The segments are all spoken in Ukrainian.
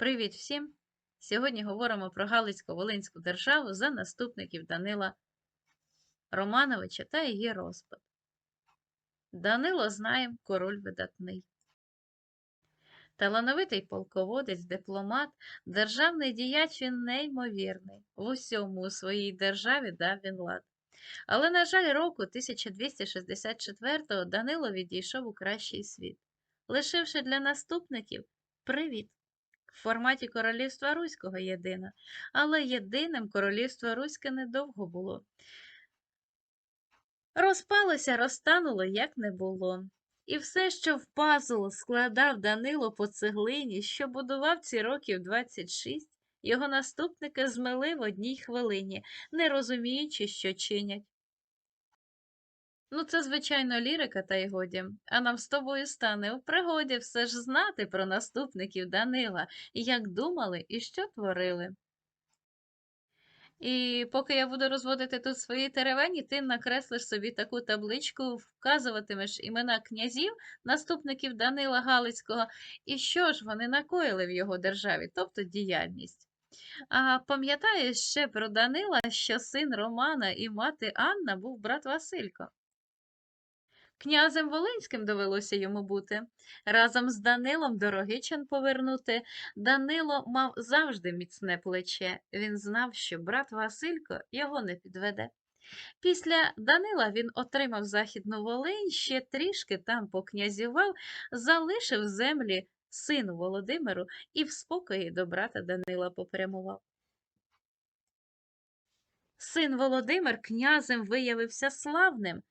Привіт всім! Сьогодні говоримо про Галицько-Волинську державу за наступників Данила Романовича та її розпад. Данило знаєм, король видатний. Талановитий полководець, дипломат, державний діяч він неймовірний. В усьому у своїй державі дав він лад. Але, на жаль, року 1264-го Данило відійшов у кращий світ, лишивши для наступників привіт в форматі королівства Руського єдина, але єдиним королівство Руське недовго було. Розпалося, розтануло, як не було. І все, що в пазл складав Данило по цеглині, що будував ці років 26, його наступники змели в одній хвилині, не розуміючи, що чинять. Ну, це, звичайно, лірика, та й годі. А нам з тобою стане у пригоді все ж знати про наступників Данила, як думали і що творили. І поки я буду розводити тут свої теревені, ти накреслиш собі таку табличку, вказуватимеш імена князів, наступників Данила Галицького, і що ж вони накоїли в його державі, тобто діяльність. А пам'ятаєш ще про Данила, що син Романа і мати Анна був брат Василько? Князем Волинським довелося йому бути. Разом з Данилом Дорогичан повернути. Данило мав завжди міцне плече. Він знав, що брат Василько його не підведе. Після Данила він отримав Західну Волинь, ще трішки там покнязював, залишив землі сину Володимиру і в спокої до брата Данила попрямував. Син Володимир князем виявився славним.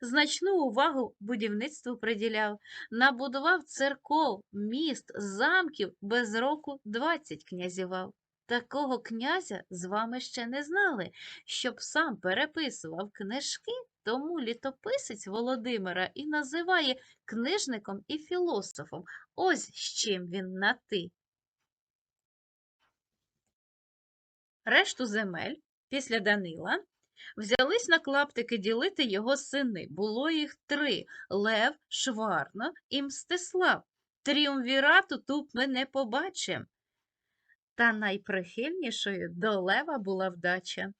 Значну увагу будівництву приділяв, набудував церков, міст, замків, без року двадцять князівав. Такого князя з вами ще не знали, щоб сам переписував книжки, тому літописець Володимира і називає книжником і філософом. Ось з чим він на ти. Решту земель після Данила Взялись на клаптики ділити його сини. Було їх три Лев, Шварно і Мстислав. Тріумвірату тут ми не побачимо. Та найприхильнішою до Лева була вдача.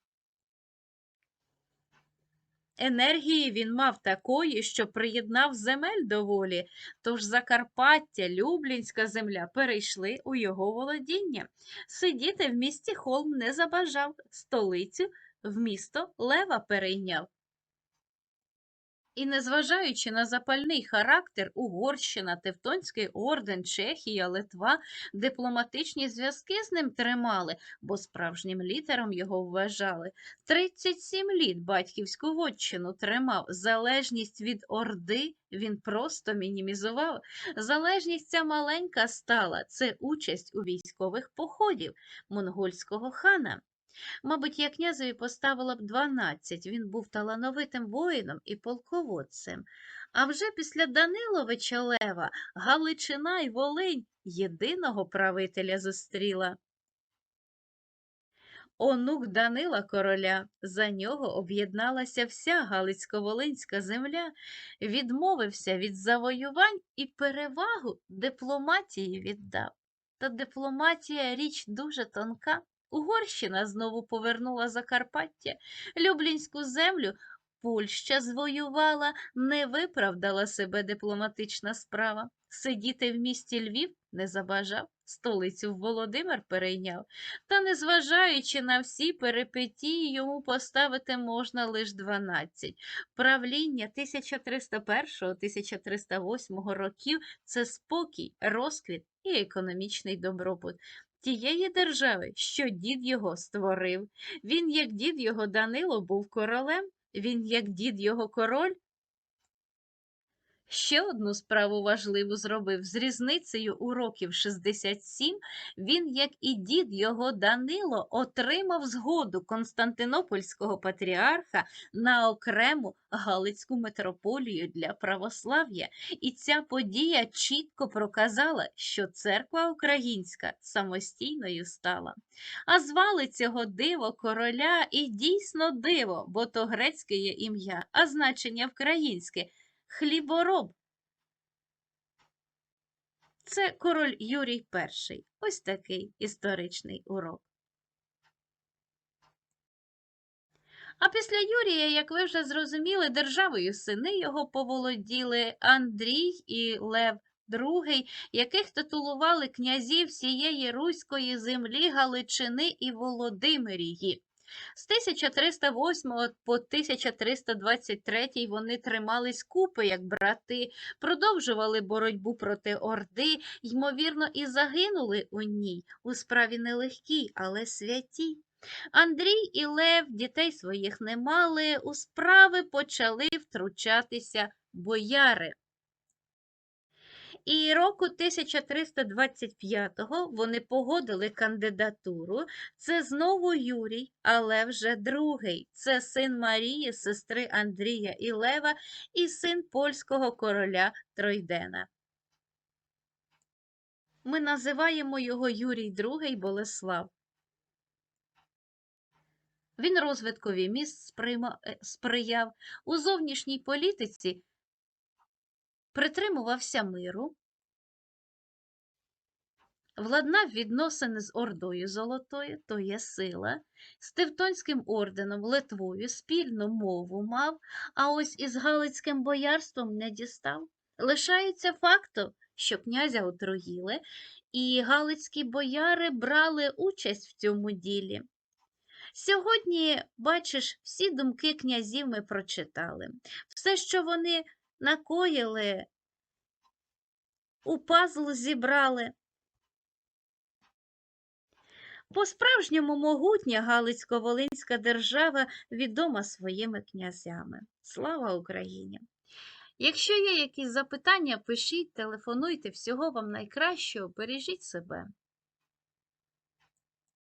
Енергії він мав такої, що приєднав земель доволі, тож Закарпаття, Люблінська земля перейшли у його володіння. Сидіти в місті холм не забажав, столицю в місто Лева перейняв. І, незважаючи на запальний характер Угорщина, Тевтонський орден, Чехія, Литва, дипломатичні зв'язки з ним тримали, бо справжнім літером його вважали. 37 літ батьківську вотчину тримав. Залежність від Орди він просто мінімізував. Залежність ця маленька стала це участь у військових походів монгольського хана. Мабуть, я князеві поставила б 12, він був талановитим воїном і полководцем. А вже після Даниловича Лева Галичина й Волинь єдиного правителя зустріла. Онук Данила короля, за нього об'єдналася вся Галицько-Волинська земля, відмовився від завоювань і перевагу дипломатії віддав. Та дипломатія річ дуже тонка. Угорщина знову повернула Закарпаття, Люблінську землю Польща звоювала, не виправдала себе дипломатична справа. Сидіти в місті Львів не забажав, столицю Володимир перейняв. Та, незважаючи на всі перипетії, йому поставити можна лише 12. Правління 1301-1308 років це спокій, розквіт і економічний добробут тієї держави, що дід його створив. Він, як дід його Данило, був королем, він, як дід його король, Ще одну справу важливу зробив з різницею у років 67, він, як і дід його Данило, отримав згоду Константинопольського патріарха на окрему Галицьку митрополію для православ'я. І ця подія чітко проказала, що церква українська самостійною стала. А звали цього диво короля і дійсно диво, бо то грецьке є ім'я, а значення українське хлібороб. Це король Юрій І. Ось такий історичний урок. А після Юрія, як ви вже зрозуміли, державою сини його поволоділи Андрій і Лев II, яких титулували князів всієї руської землі Галичини і Володимирії. З 1308 по 1323 вони тримались купи, як брати, продовжували боротьбу проти Орди, ймовірно, і загинули у ній у справі нелегкій, але святій. Андрій і Лев дітей своїх не мали, у справи почали втручатися бояри. І року 1325-го вони погодили кандидатуру. Це знову Юрій, але вже другий. Це син Марії, сестри Андрія і Лева і син польського короля Тройдена. Ми називаємо його Юрій II Болеслав. Він розвиткові міст е, сприяв у зовнішній політиці, притримувався миру, владнав відносини з Ордою Золотою, то є сила, з Тевтонським орденом Литвою спільну мову мав, а ось із Галицьким боярством не дістав. Лишається фактом, що князя отруїли, і галицькі бояри брали участь в цьому ділі. Сьогодні, бачиш, всі думки князів ми прочитали. Все, що вони накоїли, у пазл зібрали. По-справжньому могутня Галицько-Волинська держава відома своїми князями. Слава Україні! Якщо є якісь запитання, пишіть, телефонуйте. Всього вам найкращого, бережіть себе.